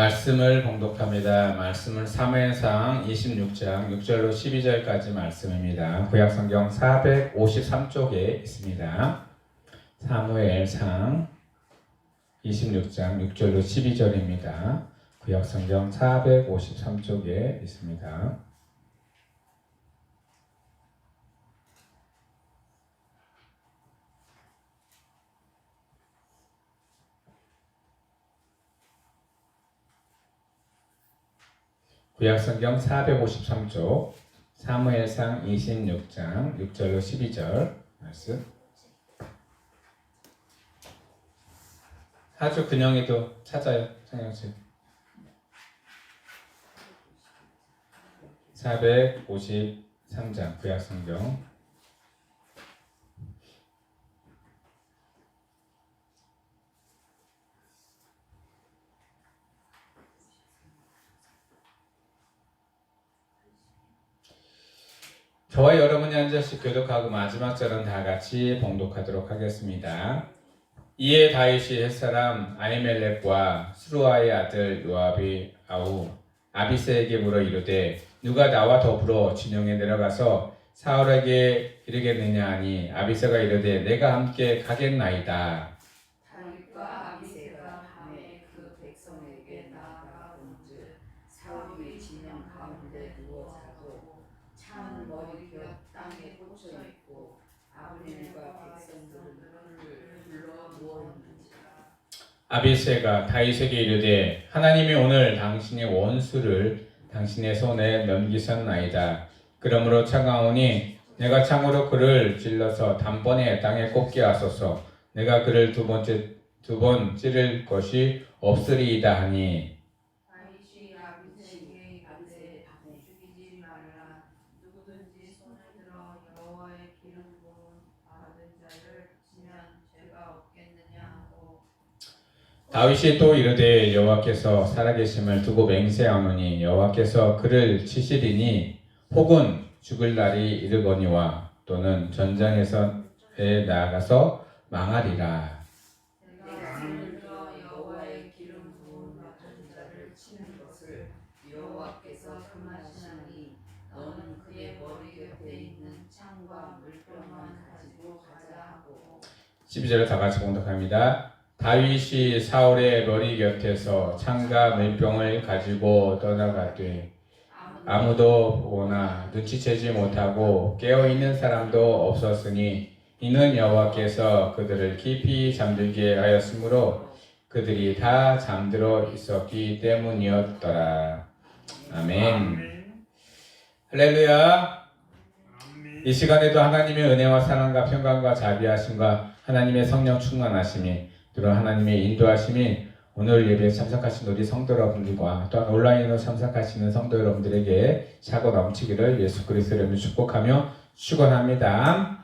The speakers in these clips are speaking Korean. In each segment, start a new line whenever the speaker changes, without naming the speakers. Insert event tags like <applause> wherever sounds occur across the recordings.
말씀을 봉독합니다. 말씀은 사무엘상 26장 6절로 12절까지 말씀입니다. 구약성경 453쪽에 있습니다. 사무엘상 26장 6절로 12절입니다. 구약성경 453쪽에 있습니다. 구약성경 453쪽 사무엘상 26장 6절로 12절 말씀. 아주 근영이도 찾아요 성령씨 453장 구약성경 저와 여러분이 한 절씩 교독하고 마지막 절은 다 같이 봉독하도록 하겠습니다. 이에 다윗이 햇사람 아이멜렉과 수루아의 아들 요압이 아우 아비스에게 물어 이르되 누가 나와 더불어 진영에 내려가서 사울에게 이르겠느냐 하니 아비스가 이르되 내가 함께 가겠나이다.
다윗과 아비새가 밤에 그 백성에게 나아가 온즉 사울이 진영 가운데 누워 자고 창 머리 곁 땅에 꽂혀 있고 아브넬과 백성들은 불러 누워 있는지라
아비스가 다윗에게 이르되 하나님이 오늘 당신의 원수를 당신의 손에 넘기셨나이다. 그러므로 차가오니 내가 창으로 그를 찔러서 단번에 땅에 꽂게 하소서. 내가 그를 두 번째 두 번 찌를 것이 없으리이다 하니
다윗이 아비새에게 이르되 죽이지 말라 누구든지 손을 들어 여호와의 기름 부음 받은 자를 치면 죄가 없겠느냐 하고
다윗이 또 이르되 여호와께서 살아계심을 두고 맹세하노니 여호와께서 그를 치시리니 혹은 죽을 날이 이르거니와 또는 전장에서에 나아가서 망하리라.
내가 손을 들어 여호와의 기름 부음 받은 자를 치는 것을 여호와께서 금하시나니 너는 그의 머리 곁에 있는 창과 물병만 가지고 가자 하고
12절을 다 같이 공독합니다. 다윗이 사울의 머리 곁에서 창과 물병을 가지고 떠나가되 아무도 보거나 눈치채지 못하고 깨어 있는 사람도 없었으니 이는 여호와께서 그들을 깊이 잠들게 하였으므로 그들이 다 잠들어 있었기 때문이었더라. 아멘. 할렐루야. 이 시간에도 하나님의 은혜와 사랑과 평강과 자비하심과 하나님의 성령 충만하심이 또한 하나님의 인도하심이 오늘 예배에 참석하신 우리 성도 여러분들과 또한 온라인으로 참석하시는 성도 여러분들에게 차고 넘치기를 예수 그리스도 이름으로 축복하며 축원합니다.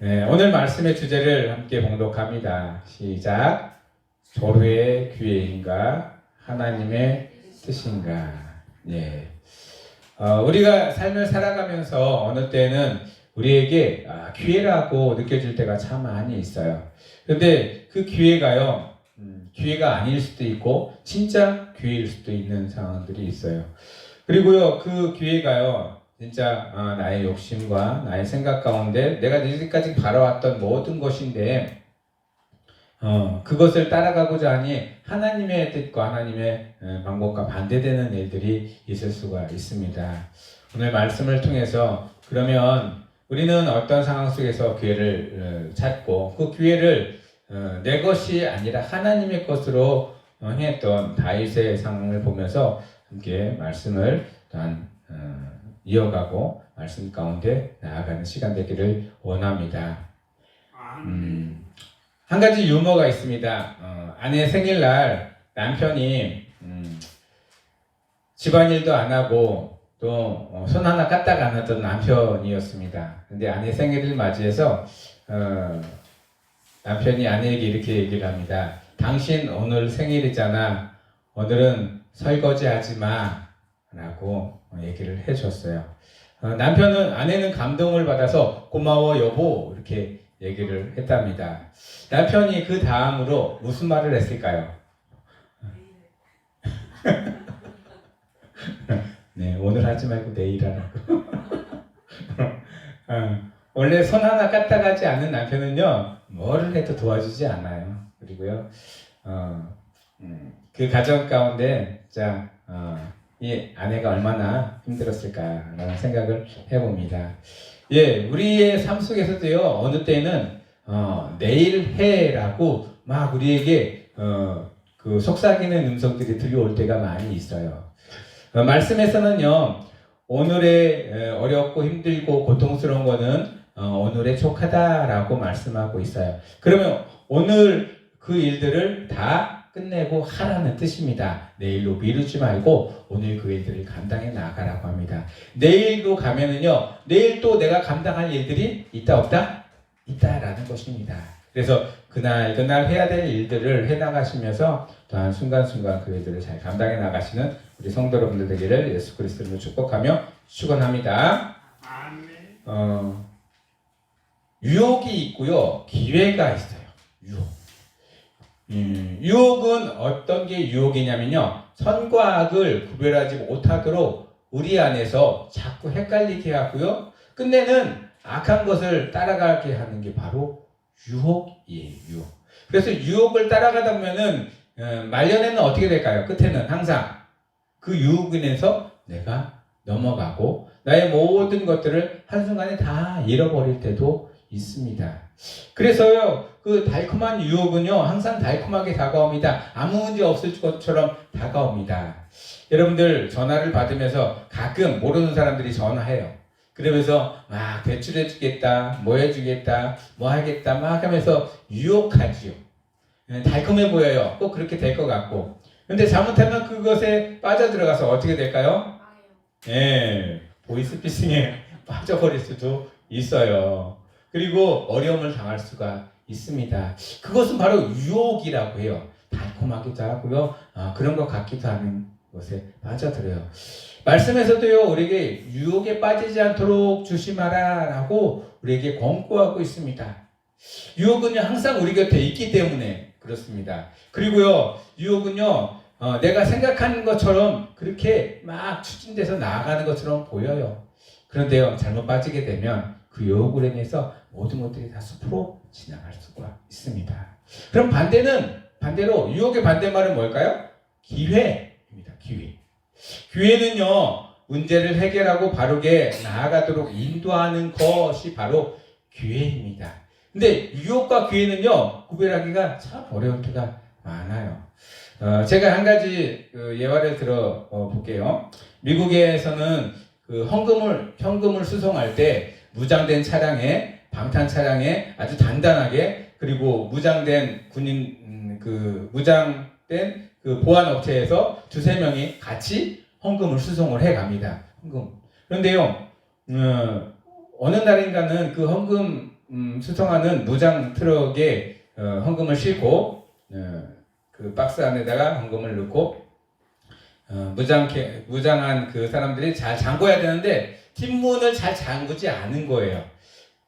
네, 오늘 말씀의 주제를 함께 봉독합니다. 시작. 조루의 기회인가 하나님의 뜻인가. 예. 어, 우리가 삶을 살아가면서 어느 때는 우리에게 아, 기회라고 느껴질 때가 참 많이 있어요. 근데 그 기회가요, 음, 기회가 아닐 수도 있고, 진짜 기회일 수도 있는 상황들이 있어요. 그리고요, 그 기회가요, 진짜 아, 나의 욕심과 나의 생각 가운데 내가 이제까지 바라왔던 모든 것인데, 어, 그것을 따라가고자 하니 하나님의 뜻과 하나님의 어, 방법과 반대되는 일들이 있을 수가 있습니다. 오늘 말씀을 통해서 그러면 우리는 어떤 상황 속에서 기회를 어, 찾고 그 기회를 어, 내 것이 아니라 하나님의 것으로 어, 행했던 다윗의 상황을 보면서 함께 말씀을 또한 어, 이어가고 말씀 가운데 나아가는 시간 되기를 원합니다. 음, 한 가지 유머가 있습니다. 어, 아내 생일날 남편이 음, 집안일도 안 하고 또 손 하나 까딱 안 하던 남편이었습니다. 근데 아내 생일을 맞이해서 어, 남편이 아내에게 이렇게 얘기를 합니다. 당신 오늘 생일이잖아. 오늘은 설거지 하지 마. 라고 얘기를 해줬어요. 어, 남편은, 아내는 감동을 받아서 고마워 여보. 이렇게 얘기를 했답니다. 남편이 그 다음으로 무슨 말을 했을까요? <laughs> 네, 오늘 하지 말고 내일 하라고. <laughs> 어, 원래 손 하나 까딱하지 않는 남편은요, 뭐를 해도 도와주지 않아요. 그리고요, 어, 음, 그 가정 가운데, 자, 어, 이 아내가 얼마나 힘들었을까라는 생각을 해봅니다. 예, 우리의 삶 속에서도요, 어느 때는, 어, 내일 해라고 막 우리에게, 어, 그 속삭이는 음성들이 들려올 때가 많이 있어요. 어, 말씀에서는요, 오늘의 에, 어렵고 힘들고 고통스러운 거는 어, 오늘에 촉하다라고 말씀하고 있어요. 그러면 오늘 그 일들을 다 끝내고 하라는 뜻입니다. 내일로 미루지 말고 오늘 그 일들을 감당해 나가라고 합니다. 내일도 가면은요, 내일 또 내가 감당할 일들이 있다 없다? 있다라는 것입니다. 그래서 그날 그날 해야 될 일들을 해 나가시면서 또한 순간순간 그 일들을 잘 감당해 나가시는 우리 성도 여러분들 되기를 예수 그리스도로 축복하며 축원합니다. 어, 유혹이 있고요, 기회가 있어요. 유혹. 음, 유혹은 어떤 게 유혹이냐면요, 선과 악을 구별하지 못하도록 우리 안에서 자꾸 헷갈리게 하고요, 끝내는 악한 것을 따라가게 하는 게 바로 유혹이에요. 유혹. 그래서 유혹을 따라가다 보면은 어, 말년에는 어떻게 될까요? 끝에는 항상 그 유혹인에서 내가 넘어가고 나의 모든 것들을 한순간에 다 잃어버릴 때도 있습니다. 그래서요, 그 달콤한 유혹은요, 항상 달콤하게 다가옵니다. 아무 문제 없을 것처럼 다가옵니다. 여러분들 전화를 받으면서 가끔 모르는 사람들이 전화해요. 그러면서 막 대출해 주겠다, 뭐 해주겠다, 뭐 하겠다, 막 하면서 유혹하지요. 예, 달콤해 보여요. 꼭 그렇게 될 것 같고. 근데 잘못하면 그것에 빠져들어가서 어떻게 될까요? 예, 보이스피싱에 <laughs> 빠져버릴 수도 있어요. 그리고 어려움을 당할 수가 있습니다. 그것은 바로 유혹이라고 해요. 달콤하기도 하고요. 아, 그런 것 같기도 하는 것에 빠져들어요. 말씀에서도요, 우리에게 유혹에 빠지지 않도록 조심하라 라고 우리에게 권고하고 있습니다. 유혹은요, 항상 우리 곁에 있기 때문에 그렇습니다. 그리고요, 유혹은요, 어, 내가 생각하는 것처럼 그렇게 막 추진돼서 나아가는 것처럼 보여요. 그런데요, 잘못 빠지게 되면 그 유혹으로 인해서 모든 것들이 다 숲으로 지나갈 수가 있습니다. 그럼 반대는, 반대로, 유혹의 반대말은 뭘까요? 기회입니다, 기회. 기회는요, 문제를 해결하고 바르게 나아가도록 인도하는 것이 바로 기회입니다. 근데 유혹과 기회는요, 구별하기가 참 어려울 때가 많아요. 어, 제가 한 가지 그 예화를 들어 어, 볼게요. 미국에서는 그 헌금을 현금을 수송할 때 무장된 차량에 방탄 차량에 아주 단단하게 그리고 무장된 군인 음, 그 무장된 그 보안 업체에서 두세 명이 같이 헌금을 수송을 해 갑니다. 헌금. 그런데요, 어, 어느 날인가는 그 헌금 음, 수송하는 무장 트럭에 어, 헌금을 싣고 어, 그 박스 안에다가 헌금을 넣고 어, 무장 무장한 그 사람들이 잘 잠궈야 되는데 뒷문을 잘 잠그지 않은 거예요.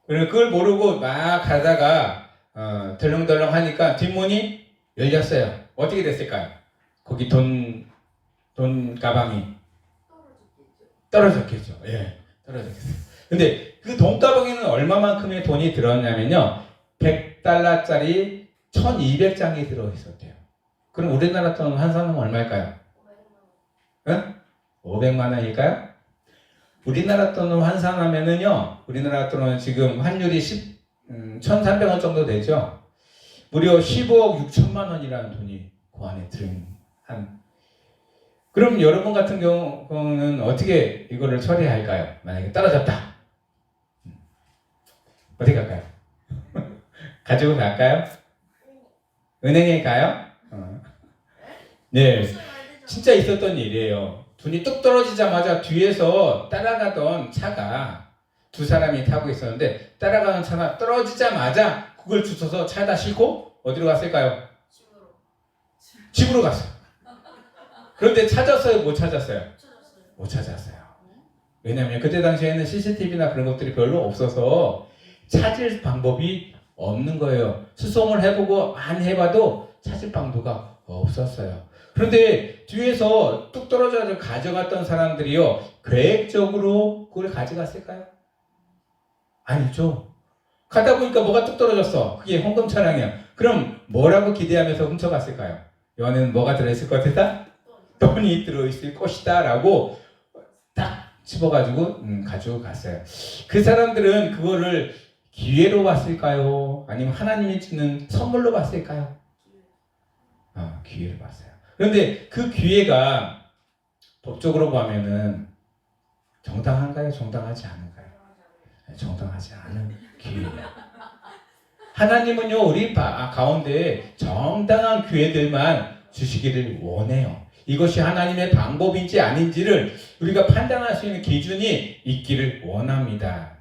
그래서 그걸 모르고 막 가다가 어, 덜렁덜렁 하니까 뒷문이 열렸어요. 어떻게 됐을까요? 거기 돈, 돈 가방이 떨어졌겠죠. 예, 떨어졌겠어요. 근데 그 돈 가방에는 얼마만큼의 돈이 들었냐면요. 100달러짜리 1200장이 들어있었대요. 그럼 우리나라 돈 환산은 얼마일까요? 응? 500만 원일까요? 우리나라 돈으로 환산하면은요, 우리나라 돈은 지금 환율이 10, 음, 1,300원 정도 되죠? 무려 15억 6천만 원이라는 돈이 그 안에 들은 한. 그럼 여러분 같은 경우는 어떻게 이거를 처리할까요? 만약에 떨어졌다. 음. 어디 갈까요? <laughs> 가지고 갈까요? 은행에 가요? 어. 네, 진짜 있었던 일이에요. 돈이 뚝 떨어지자마자 뒤에서 따라가던 차가 두 사람이 타고 있었는데 따라가는 차가 떨어지자마자 그걸 주워서 차에다 싣고 어디로 갔을까요? 집으로 갔어요. 그런데 찾았어요? 못 찾았어요? 못 찾았어요. 왜냐하면 그때 당시에는 CCTV나 그런 것들이 별로 없어서 찾을 방법이 없는 거예요. 수송을 해보고 많이 해봐도 찾을 방도가 없었어요. 그런데 뒤에서 뚝 떨어져 가져갔던 사람들이요 계획적으로 그걸 가져갔을까요? 아니죠. 가다 보니까 뭐가 뚝 떨어졌어. 그게 헌금 차량이야. 그럼 뭐라고 기대하면서 훔쳐갔을까요? 이 안에는 뭐가 들어있을 것 같다? 돈이 들어있을 것이다 라고 딱 집어가지고 음, 가지고 갔어요. 그 사람들은 그거를 기회로 봤을까요? 아니면 하나님이 주는 선물로 봤을까요? 아, 기회로 봤어요. 그런데 그 기회가 법적으로 보면은 정당한가요? 정당하지 않은가요? 네, 정당하지 않은 기회예요. 하나님은요 우리 바- 가운데 정당한 기회들만 주시기를 원해요. 이것이 하나님의 방법인지 아닌지를 우리가 판단할 수 있는 기준이 있기를 원합니다.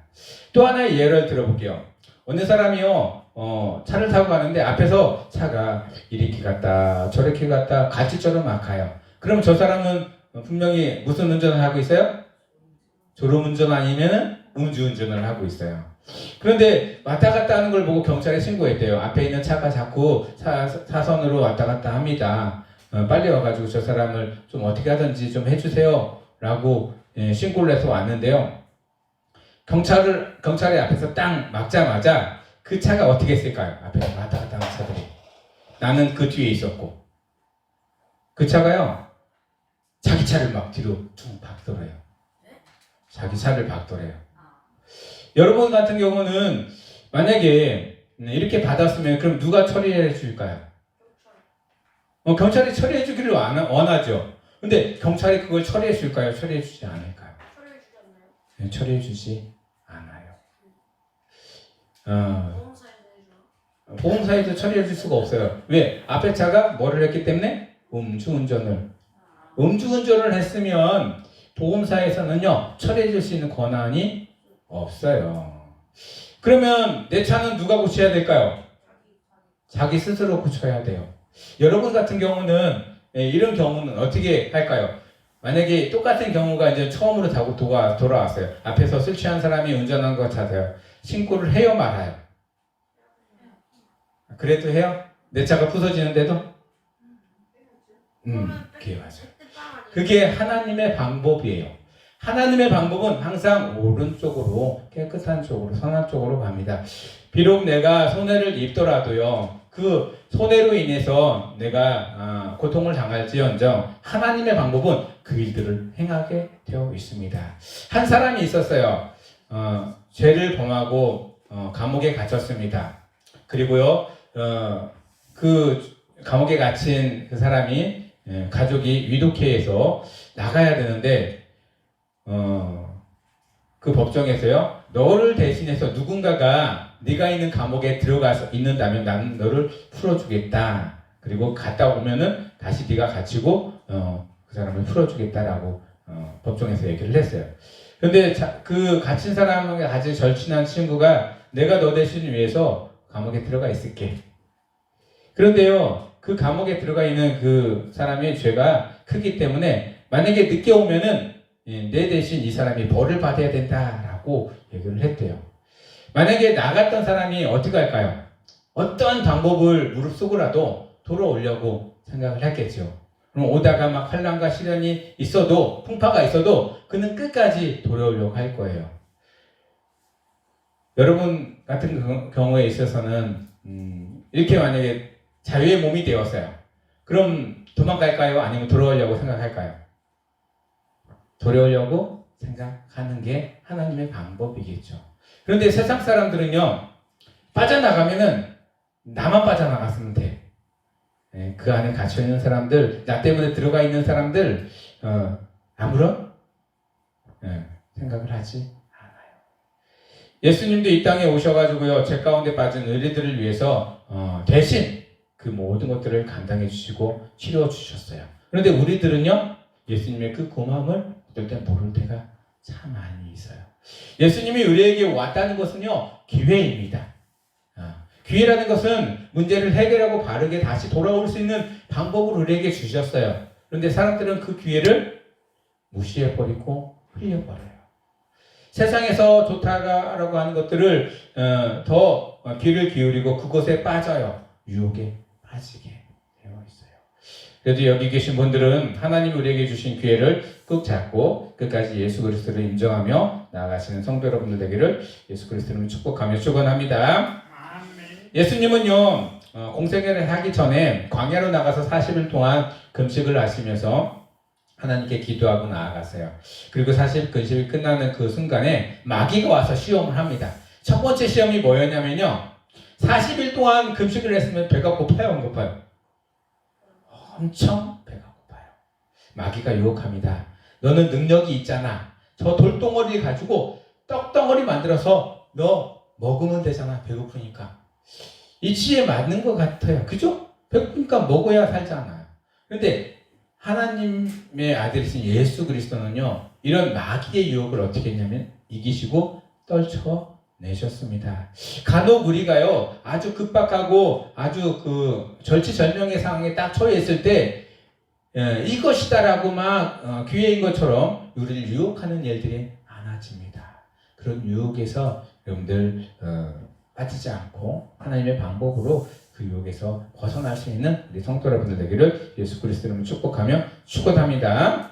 또 하나의 예를 들어볼게요. 어느 사람이요, 어, 차를 타고 가는데 앞에서 차가 이렇게 갔다 저렇게 갔다 갈치처럼 막 가요. 그럼 저 사람은 분명히 무슨 운전을 하고 있어요? 졸음운전 아니면 음주운전을 하고 있어요. 그런데 왔다 갔다 하는 걸 보고 경찰에 신고했대요. 앞에 있는 차가 자꾸 사, 사선으로 왔다 갔다 합니다. 어, 빨리 와가지고 저 사람을 좀 어떻게 하든지 좀 해주세요. 라고 예, 신고를 해서 왔는데요. 경찰을, 경찰이 앞에서 딱 막자마자 그 차가 어떻게 했을까요? 앞에 왔다 갔다 하는 차들이. 나는 그 뒤에 있었고. 그 차가요, 자기 차를 막 뒤로 쭉 박돌아요. 자기 차를 박돌아요. 여러분 같은 경우는 만약에 이렇게 받았으면 그럼 누가 처리해 줄까요? 어, 경찰이 처리해 주기를 원하- 원하죠. 근데 경찰이 그걸 처리해 줄까요? 처리해 주지 않을까요?
처리해 주지 않나요?
네, 처리해 주지. 어?
보험사에서
처리해 줄 수가 없어요. 왜? 앞에 차가 뭐를 했기 때문에? 음주운전을. 음주운전을 했으면 보험사에서는요, 처리해 줄 수 있는 권한이 없어요. 그러면 내 차는 누가 고쳐야 될까요? 자기 스스로 고쳐야 돼요. 여러분 같은 경우는 예, 이런 경우는 어떻게 할까요? 만약에 똑같은 경우가 이제 처음으로 도가 돌아왔어요. 앞에서 술 취한 사람이 운전한 것 같아요. 신고를 해요, 말아요? 그래도 해요? 내 차가 부서지는데도? 음, 그게 맞아요. 그게 하나님의 방법이에요. 하나님의 방법은 항상 오른쪽으로 깨끗한 쪽으로 선한 쪽으로 갑니다. 비록 내가 손해를 입더라도요. 그 손해로 인해서 내가 아, 고통을 당할지언정 하나님의 방법은 그 일들을 행하게 되어 있습니다. 한 사람이 있었어요. 어, 죄를 범하고 어, 감옥에 갇혔습니다. 그리고요, 어, 그 감옥에 갇힌 그 사람이 예, 가족이 위독해해서 나가야 되는데 어, 그 법정에서요 너를 대신해서 누군가가 네가 있는 감옥에 들어가서 있는다면 나는 너를 풀어주겠다 그리고 갔다 오면은 다시 네가 갇히고 어, 그 사람을 풀어주겠다라고 어, 법정에서 얘기를 했어요. 근데 자, 그 갇힌 사람에게 아주 절친한 친구가 내가 너 대신 위해서 감옥에 들어가 있을게. 그런데요, 그 감옥에 들어가 있는 그 사람의 죄가 크기 때문에 만약에 늦게 오면은 예, 내 대신 이 사람이 벌을 받아야 된다라고 얘기를 했대요. 만약에 나갔던 사람이 어떻게 할까요? 어떤 방법을 무릅쓰고라도 돌아오려고 생각을 했겠죠. 그럼 오다가 막 환란과 시련이 있어도 풍파가 있어도 그는 끝까지 돌아오려고 할 거예요. 여러분 같은 경- 경우에 있어서는 음, 이렇게 만약에 자유의 몸이 되었어요. 그럼 도망갈까요? 아니면 돌아오려고 생각할까요? 돌아오려고 생각하는 게 하나님의 방법이겠죠. 그런데 세상 사람들은요, 빠져나가면은 나만 빠져나갔으면 돼. 예, 그 안에 갇혀 있는 사람들, 나 때문에 들어가 있는 사람들, 어, 아무런 예, 생각을 하지 않아요. 예수님도 이 땅에 오셔가지고요, 죄 가운데 빠진 의리들을 위해서 어, 대신 그 모든 것들을 감당해 주시고 치료 주셨어요. 그런데 우리들은요, 예수님의 그 고마움을 어떨 땐 모를 때가 참 많이 있어요. 예수님이 우리에게 왔다는 것은요, 기회입니다. 아, 기회라는 것은 문제를 해결하고 바르게 다시 돌아올 수 있는 방법을 우리에게 주셨어요. 그런데 사람들은 그 기회를 무시해버리고 흘려버려요. 세상에서 좋다라고 하는 것들을 어, 더 귀를 기울이고 그것에 빠져요. 유혹에 빠지게 되어 있어요. 그래도 여기 계신 분들은 하나님 우리에게 주신 기회를 꾹 잡고 끝까지 예수 그리스도를 인정하며 나아가시는 성도 여러분들 되기를 예수 그리스도를 축복하며 축원합니다. 예수님은요 어, 공생애를 하기 전에 광야로 나가서 40일 동안 금식을 하시면서 하나님께 기도하고 나아갔어요. 그리고 40 금식이 끝나는 그 순간에 마귀가 와서 시험을 합니다. 첫 번째 시험이 뭐였냐면요. 40일 동안 금식을 했으면 배가 고파요, 안 고파요? 엄청 배가 고파요. 마귀가 유혹합니다. 너는 능력이 있잖아. 저 돌덩어리 가지고 떡덩어리 만들어서 너 먹으면 되잖아. 배고프니까. 이 치에 맞는 것 같아요. 그죠? 배고프니까 먹어야 살잖아요. 근데 하나님의 아들이신 예수 그리스도는요, 이런 마귀의 유혹을 어떻게 했냐면 이기시고 떨쳐 내셨습니다. 간혹 우리가요, 아주 급박하고 아주 그 절치절명의 상황에 딱 처해 있을 때, 예, 이것이다라고 막 어, 기회인 것처럼 우리를 유혹하는 일들이 많아집니다. 그런 유혹에서 여러분들 어, 빠지지 않고 하나님의 방법으로 그 유혹에서 벗어날 수 있는 우리 성도 여러분들 되기를 예수 그리스도로 축복하며 축원합니다.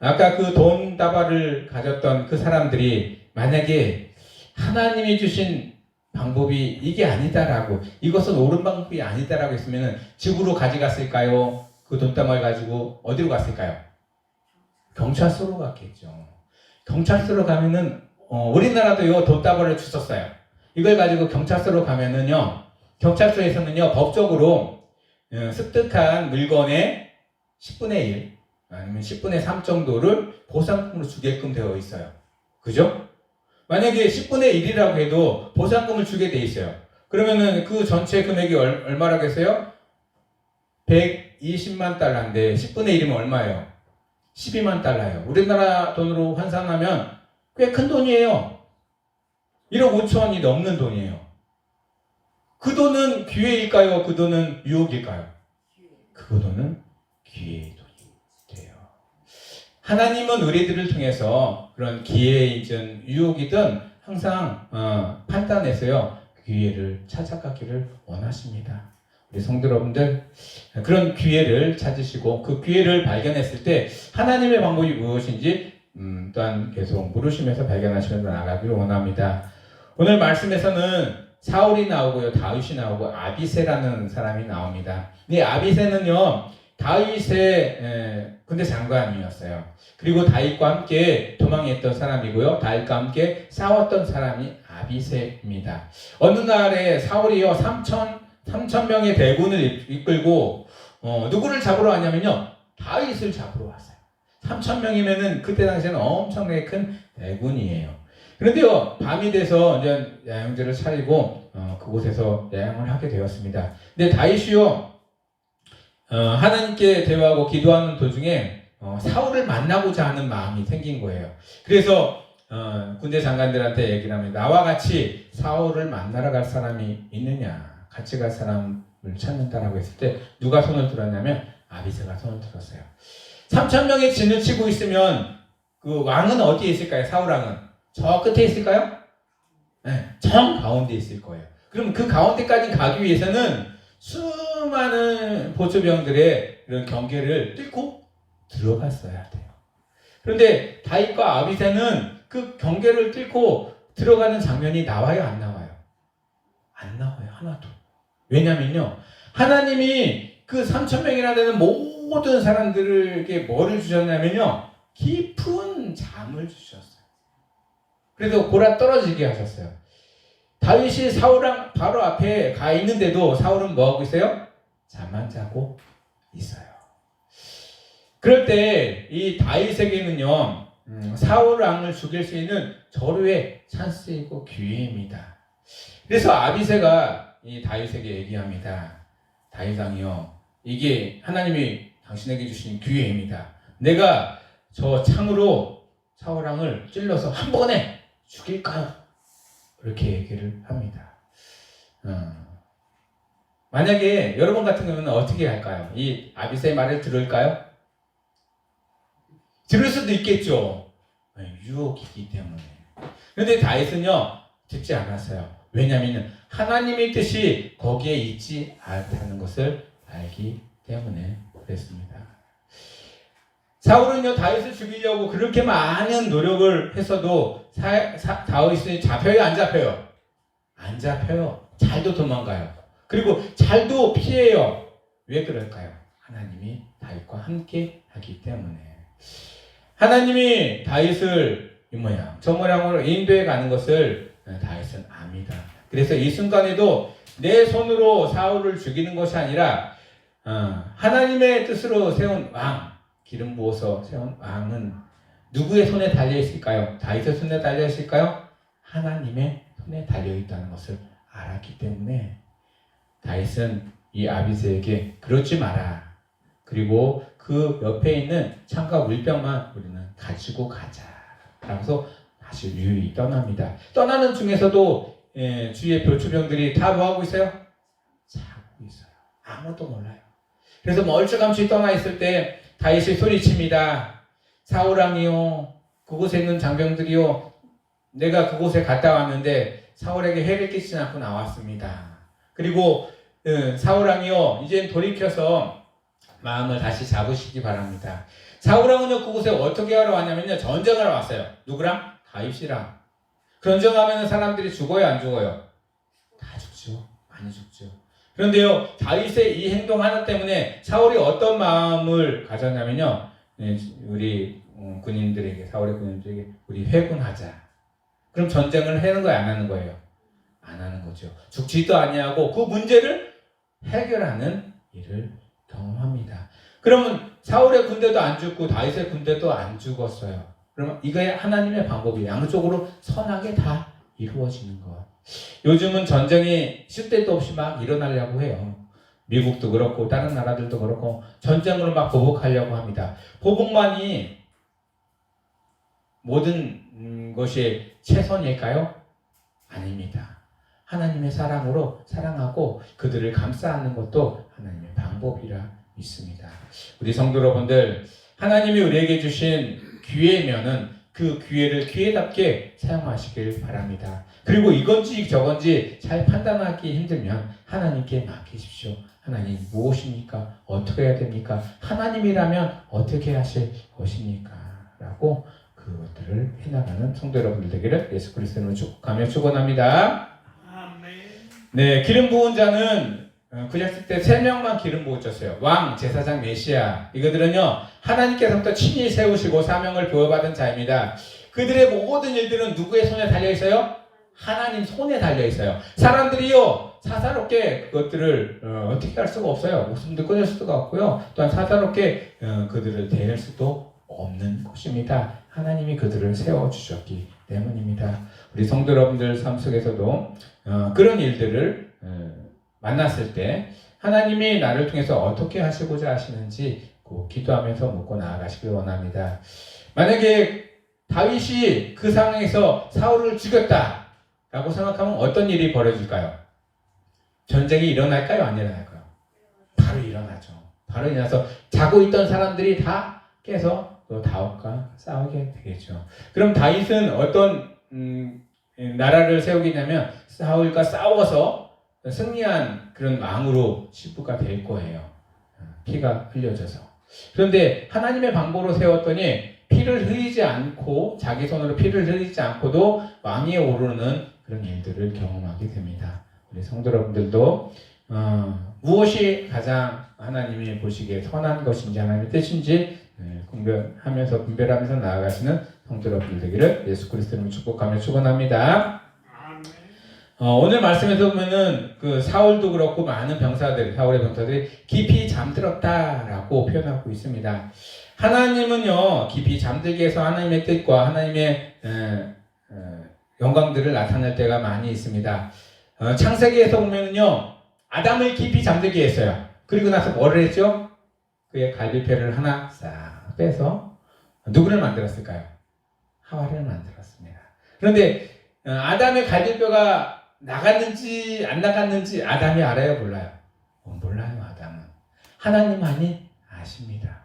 아까 그 돈 다발을 가졌던 그 사람들이 만약에 하나님이 주신 방법이 이게 아니다라고 이것은 옳은 방법이 아니다라고 했으면 집으로 가져갔을까요? 그 돈다발 가지고 어디로 갔을까요? 경찰서로 갔겠죠. 경찰서로 가면은 어, 우리나라도요 돈다발을 주셨어요. 이걸 가지고 경찰서로 가면은요 경찰서에서는요 법적으로 어, 습득한 물건의 10분의 1 아니면 10분의 3 정도를 보상금으로 주게끔 되어 있어요. 그죠? 만약에 10분의 1이라고 해도 보상금을 주게 돼 있어요. 그러면은 그 전체 금액이 얼, 얼마라겠어요? 120만 달러인데 10분의 1이면 얼마예요? 12만 달러예요. 우리나라 돈으로 환산하면 꽤 큰 돈이에요. 1억 5천이 넘는 돈이에요. 그 돈은 기회일까요? 그 돈은 유혹일까요? 그 돈은 기회의 돈이 돼요. 하나님은 우리들을 통해서 그런 기회이든 유혹이든 항상 어, 판단해서요 기회를 찾아가기를 원하십니다. 우리 성도 여러분들 그런 기회를 찾으시고 그 기회를 발견했을 때 하나님의 방법이 무엇인지 음, 또한 계속 물으시면서 발견하시면서 나아가기를 원합니다. 오늘 말씀에서는 사울이 나오고요, 다윗이 나오고 아비세라는 사람이 나옵니다. 이 아비세는요, 다윗의 에, 군대 장관이었어요. 그리고 다윗과 함께 도망했던 사람이고요, 다윗과 함께 싸웠던 사람이 아비세입니다. 어느 날에 사울이요, 3천 3천 명의 대군을 이끌고 어, 누구를 잡으러 왔냐면요, 다윗을 잡으러 왔어요. 3천 명이면은 그때 당시에는 엄청나게 큰 대군이에요. 그런데요, 밤이 돼서 이제 야영제를 차리고 어, 그곳에서 야영을 하게 되었습니다. 근데 다윗이요, 어, 하나님께 대화하고 기도하는 도중에 어, 사울을 만나고자 하는 마음이 생긴 거예요. 그래서 어, 군대 장관들한테 얘기를 합니다. 나와 같이 사울을 만나러 갈 사람이 있느냐? 같이 갈 사람을 찾는다라고 했을 때 누가 손을 들었냐면 아비세가 손을 들었어요. 3천 명의 진을 치고 있으면 그 왕은 어디에 있을까요? 사울 왕은 저 끝에 있을까요? 네, 정 가운데 있을 거예요. 그럼 그 가운데까지 가기 위해서는 수많은 보초병들의 이런 경계를 뚫고 들어갔어야 돼요. 그런데 다윗과 아비세는 그 경계를 뚫고 들어가는 장면이 나와요, 안 나와요? 안 나와요, 하나도. 왜냐면요, 하나님이 그 3천 명이나 되는 모든 사람들에게 뭐를 주셨냐면요, 깊은 잠을 주셨어요. 그래서 골아 떨어지게 하셨어요. 다윗이 사울랑 바로 앞에 가 있는데도 사울은 뭐 하고 있어요? 잠만 자고 있어요. 그럴 때 이 다윗에게는요 음, 사울 왕을 죽일 수 있는 절호의 찬스이고 기회입니다. 그래서 아비세가 이 다윗에게 얘기합니다. 다윗 왕이요 이게 하나님이 당신에게 주신 기회입니다. 내가 저 창으로 사울 왕을 찔러서 한 번에 죽일까요? 그렇게 얘기를 합니다. 어. 만약에 여러분 같은 경우는 어떻게 할까요? 이 아비세의 말을 들을까요? 들을 수도 있겠죠. 네, 유혹이기 때문에. 그런데 다윗은요 듣지 않았어요. 왜냐하면 하나님의 뜻이 거기에 있지 않다는 것을 알기 때문에 그랬습니다. 사울은요 다윗을 죽이려고 그렇게 많은 노력을 했어도 사, 사, 다윗이 잡혀요 안 잡혀요? 안 잡혀요. 잘도 도망가요. 그리고 잘도 피해요. 왜 그럴까요? 하나님이 다윗과 함께 하기 때문에 하나님이 다윗을 이 모양 저 모양으로 인도해 가는 것을 다윗은 압니다. 그래서 이 순간에도 내 손으로 사울을 죽이는 것이 아니라 어, 하나님의 뜻으로 세운 왕 기름 부어서 세운 왕은 누구의 손에 달려 있을까요? 다윗의 손에 달려 있을까요? 하나님의 손에 달려 있다는 것을 알았기 때문에 다윗은 이 아비스에게 그러지 마라. 그리고 그 옆에 있는 창과 물병만 우리는 가지고 가자. 라고서 다시 유유히 떠납니다. 떠나는 중에서도 예, 주위의 별초병들이 다 뭐하고 있어요? 자고 있어요. 아무도 몰라요. 그래서 멀찌감치 떠나 있을 때 다윗이 소리칩니다. 사울왕이요. 그곳에 있는 장병들이요. 내가 그곳에 갔다 왔는데 사울에게 해를 끼치지 않고 나왔습니다. 그리고 어, 사울왕이요. 이젠 돌이켜서 마음을 다시 잡으시기 바랍니다. 사울왕은요 그곳에 어떻게 하러 왔냐면요 전쟁을 하러 왔어요. 누구랑? 다윗이랑. 전쟁하면 사람들이 죽어요 안 죽어요? 다 죽죠. 많이 죽죠. 그런데요 다윗의 이 행동 하나 때문에 사울이 어떤 마음을 가졌냐면요 네, 우리 어, 군인들에게 사울의 군인들에게 우리 회군하자. 그럼 전쟁을 하는 거예요 안 하는 거예요? 안 하는 거죠. 죽지도 아니하고 그 문제를 해결하는 일을 경험합니다. 그러면 사울의 군대도 안 죽고 다윗의 군대도 안 죽었어요. 그러면 이거야 하나님의 방법이 양쪽으로 선하게 다 이루어지는 것. 요즘은 전쟁이 쉴 데도 없이 막 일어나려고 해요. 미국도 그렇고 다른 나라들도 그렇고 전쟁으로 막 보복하려고 합니다. 보복만이 모든 음, 것이 최선일까요? 아닙니다. 하나님의 사랑으로 사랑하고 그들을 감싸는 것도 하나님의 방법이라 믿습니다. 우리 성도 여러분들, 하나님이 우리에게 주신 기회면은 그 기회를 기회답게 사용하시길 바랍니다. 그리고 이건지 저건지 잘 판단하기 힘들면 하나님께 맡기십시오. 하나님 무엇입니까? 어떻게 해야 됩니까? 하나님이라면 어떻게 하실 것입니까? 라고 그것들을 해나가는 성도 여러분들 되기를 예수 그리스도로 축복하며 축원합니다. 네, 기름 부은 자는 어, 구약시 때세 명만 기름 부어졌어요. 왕, 제사장, 메시아. 이거들은요 하나님께서부터 친히 세우시고 사명을 부여받은 자입니다. 그들의 모든 일들은 누구의 손에 달려 있어요? 하나님 손에 달려 있어요. 사람들이요 사사롭게 그것들을 어, 떻게 할 수가 없어요. 목숨도 끊을 수가 없고요. 또한 사사롭게 어, 그들을 대할 수도 없는 것입니다. 하나님이 그들을 세워 주셨기 때문입니다. 우리 성도 여러분들 삶 속에서도 어, 그런 일들을 어, 만났을 때 하나님이 나를 통해서 어떻게 하시고자 하시는지 꼭 기도하면서 묻고 나아가시길 원합니다. 만약에 다윗이 그 상황에서 사울을 죽였다 라고 생각하면 어떤 일이 벌어질까요? 전쟁이 일어날까요? 안 일어날까요? 바로 일어나죠. 바로 일어나서 자고 있던 사람들이 다 깨서 또 다윗과 싸우게 되겠죠. 그럼 다윗은 어떤 음, 나라를 세우겠냐면 사울과 싸워서 승리한 그런 왕으로 시부가 될 거예요. 피가 흘려져서. 그런데 하나님의 방법으로 세웠더니 피를 흘리지 않고 자기 손으로 피를 흘리지 않고도 왕위에 오르는 그런 일들을 경험하게 됩니다. 우리 성도 여러분들도 어, 무엇이 가장 하나님이 보시기에 선한 것인지 하나님의 뜻인지 네, 분별하면서 분별하면서 나아가시는 성도 여러분들 되기를 예수 그리스도를 축복하며 축원합니다. 어, 오늘 말씀에서 보면은 그 사울도 그렇고 많은 병사들, 사울의 병사들이 깊이 잠들었다라고 표현하고 있습니다. 하나님은요 깊이 잠들게 해서 하나님의 뜻과 하나님의 에, 에, 영광들을 나타낼 때가 많이 있습니다. 어, 창세기에서 보면은요 아담을 깊이 잠들게 했어요. 그리고 나서 뭐를 했죠? 그의 갈비뼈를 하나 싹 빼서 누구를 만들었을까요? 하와를 만들었습니다. 그런데 어, 아담의 갈비뼈가 나갔는지 안 나갔는지 아담이 알아요, 몰라요? 어, 몰라요, 아담은. 하나님만이 아십니다.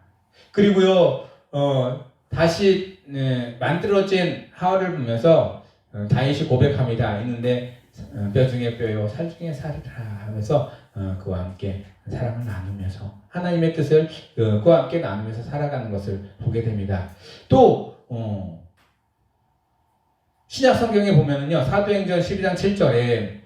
그리고요, 어, 다시 네, 만들어진 하와를 보면서 어, 다윗이 고백합니다. 있는데 어, 뼈 중에 뼈요 살 중에 살이라 하면서 어, 그와 함께 사랑을 나누면서 하나님의 뜻을 어, 그와 함께 나누면서 살아가는 것을 보게 됩니다. 또 어, 신약 성경에 보면은요 사도행전 12장 7절에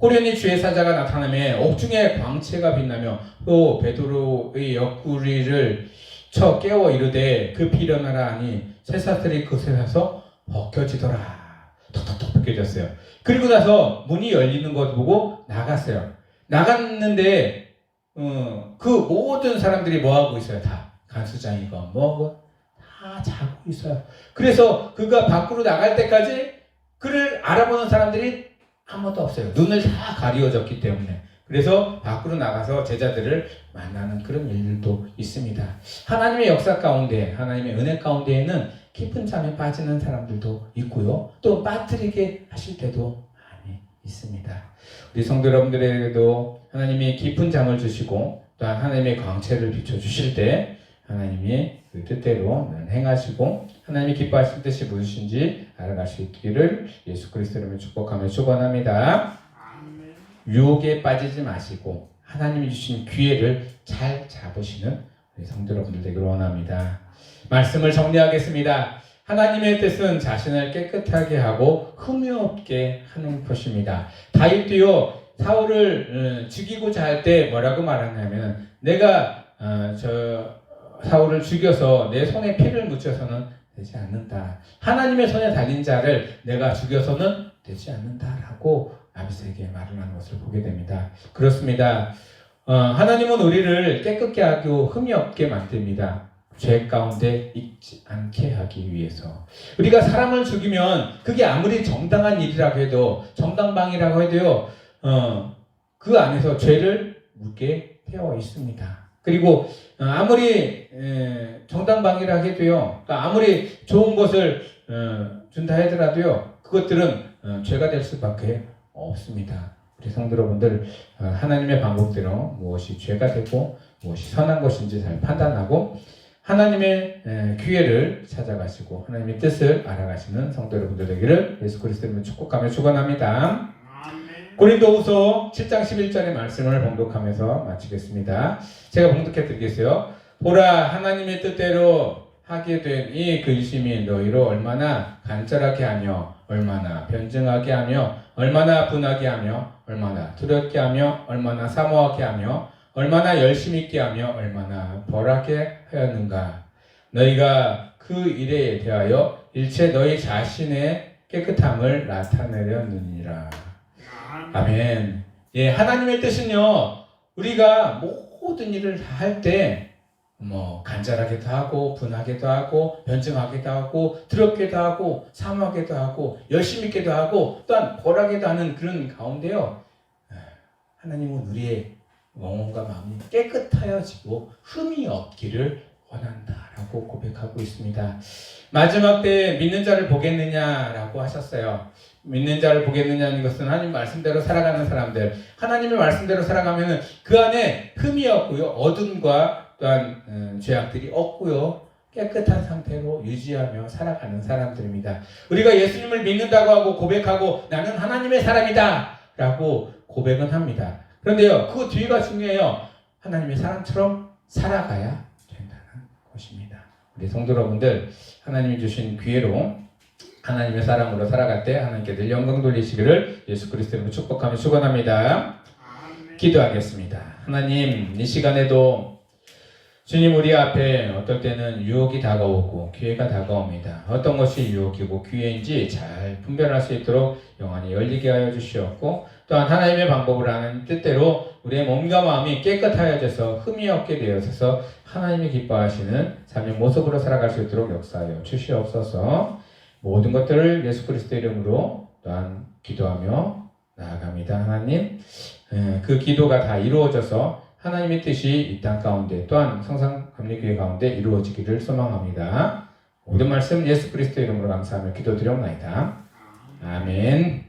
호련히 주의 사자가 나타나며 옥중에 광채가 빛나며 또 베드로의 옆구리를 쳐 깨워 이르되 그 비련하라 하니 쇠사슬이 그것에 가서 벗겨지더라. 톡톡톡 벗겨졌어요. 그리고 나서 문이 열리는 것 보고 나갔어요. 나갔는데 어, 그 모든 사람들이 뭐 하고 있어요? 다 간수장이건 뭐고 다 자고 있어요. 그래서 그가 밖으로 나갈 때까지 그를 알아보는 사람들이 아무도 없어요. 눈을 다 가리워졌기 때문에. 그래서 밖으로 나가서 제자들을 만나는 그런 일들도 있습니다. 하나님의 역사 가운데, 하나님의 은혜 가운데에는 깊은 잠에 빠지는 사람들도 있고요. 또 빠뜨리게 하실 때도 많이 있습니다. 우리 성도 여러분들에게도 하나님이 깊은 잠을 주시고 또 하나님의 광채를 비춰주실 때 하나님이 그 뜻대로 행하시고 하나님이 기뻐하실 뜻이 무엇인지 알아가시기를 예수 그리스도 이름으로 축복하며 축원합니다. 유혹에 빠지지 마시고 하나님이 주신 기회를 잘 잡으시는 우리 성도 여러분들 되기를 원합니다. 말씀을 정리하겠습니다. 하나님의 뜻은 자신을 깨끗하게 하고 흠이 없게 하는 것입니다. 다윗도요 사울을 어, 죽이고자 할 때 뭐라고 말하냐면 내가 어, 저 사울을 죽여서 내 손에 피를 묻혀서는 되지 않는다. 하나님의 손에 달린 자를 내가 죽여서는 되지 않는다라고 아비스에게 말을 하는 것을 보게 됩니다. 그렇습니다. 어, 하나님은 우리를 깨끗게 하고 흠이 없게 만듭니다. 죄 가운데 있지 않게 하기 위해서 우리가 사람을 죽이면 그게 아무리 정당한 일이라고 해도 정당방이라고 해도요 어, 그 안에서 죄를 묻게 되어 있습니다. 그리고 어, 아무리 에, 정당방위라 해도요, 그러니까 아무리 좋은 것을 어, 준다 하더라도요, 그것들은 어, 죄가 될 수밖에 없습니다. 우리 성도 여러분들 어, 하나님의 방법대로 무엇이 죄가 되고 무엇이 선한 것인지 잘 판단하고 하나님의 에, 기회를 찾아가시고 하나님의 뜻을 알아가시는 성도 여러분들 되기를 예수 그리스도로 축복하며 축원합니다. 고린도후서 7장 11절의 말씀을 봉독하면서 마치겠습니다. 제가 봉독해 드리겠어요. 보라 하나님의 뜻대로 하게 된 이 근심이 너희로 얼마나 간절하게 하며 얼마나 변증하게 하며 얼마나 분하게 하며 얼마나 두렵게 하며 얼마나 사모하게 하며 얼마나 열심히 있게 하며 얼마나 벌하게 하였는가 너희가 그 일에 대하여 일체 너희 자신의 깨끗함을 나타내려느니라 아멘. 예, 하나님의 뜻은요, 우리가 모든 일을 다 할 때, 뭐, 간절하게도 하고, 분하게도 하고, 변증하게도 하고, 더럽게도 하고, 사모하게도 하고, 열심히 있게도 하고, 또한 벌하게도 하는 그런 가운데요, 아, 하나님은 우리의 영혼과 마음이 깨끗하여지고, 흠이 없기를 원한다라고 고백하고 있습니다. 마지막 때 믿는 자를 보겠느냐라고 하셨어요. 믿는 자를 보겠느냐는 것은 하나님 말씀대로 살아가는 사람들, 하나님의 말씀대로 살아가면은 그 안에 흠이 없고요, 어둠과 또한 음, 죄악들이 없고요, 깨끗한 상태로 유지하며 살아가는 사람들입니다. 우리가 예수님을 믿는다고 하고 고백하고 나는 하나님의 사람이다 라고 고백은 합니다. 그런데요, 그 뒤가 중요해요. 하나님의 사람처럼 살아가야 된다는 것입니다. 우리 성도 여러분들, 하나님이 주신 기회로 하나님의 사람으로 살아갈 때 하나님께 늘 영광 돌리시기를 예수 그리스도로 축복하며 축원합니다. 기도하겠습니다. 하나님 이 시간에도 주님 우리 앞에 어떨 때는 유혹이 다가오고 기회가 다가옵니다. 어떤 것이 유혹이고 기회인지 잘 분별할 수 있도록 영안이 열리게 하여 주시옵고 또한 하나님의 방법을 하는 뜻대로 우리의 몸과 마음이 깨끗하여져서 흠이 없게 되어서 하나님이 기뻐하시는 삶의 모습으로 살아갈 수 있도록 역사하여 주시옵소서. 모든 것들을 예수 그리스도 이름으로 또한 기도하며 나아갑니다. 하나님, 에, 그 기도가 다 이루어져서 하나님의 뜻이 이 땅 가운데 또한 성상 감리교회 가운데 이루어지기를 소망합니다. 모든 말씀 예수 그리스도 이름으로 감사하며 기도드려옵나이다. 아멘.